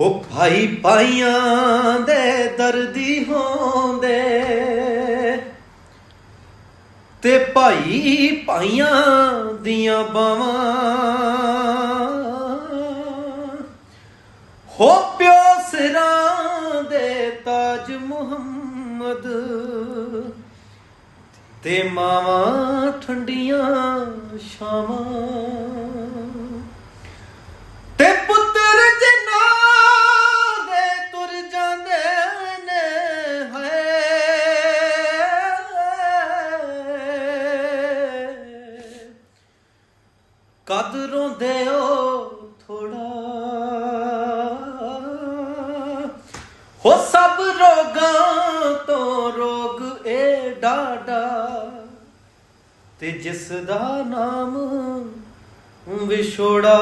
ਹੋ ਭਾਈ ਪਾਈਆਂ ਦੇ ਦਰਦੀ ਹੋਂਦੇ। ਤੇ ਭਾਈ ਪਾਈਆਂ ਦੀਆਂ ਬਾਵਾਂ ਹੋ ਪਿਓ ਸਿਰਾਂ ਦੇ ਤਾਜ ਮੁਹੰਮਦ। ਤੇ ਮਾਵਾਂ ਠੰਡੀਆਂ ਛਾਵਾਂ। ਕਦ ਰੋਂਦੇ ਹੋ ਥੋੜਾ? ਹੋ ਸਭ ਰੋਗਾਂ ਤੋਂ ਰੋਗ ਏ ਡਾਡਾ। ਤੇ ਜਿਸ ਦਾ ਨਾਮ ਵਿਛੋੜਾ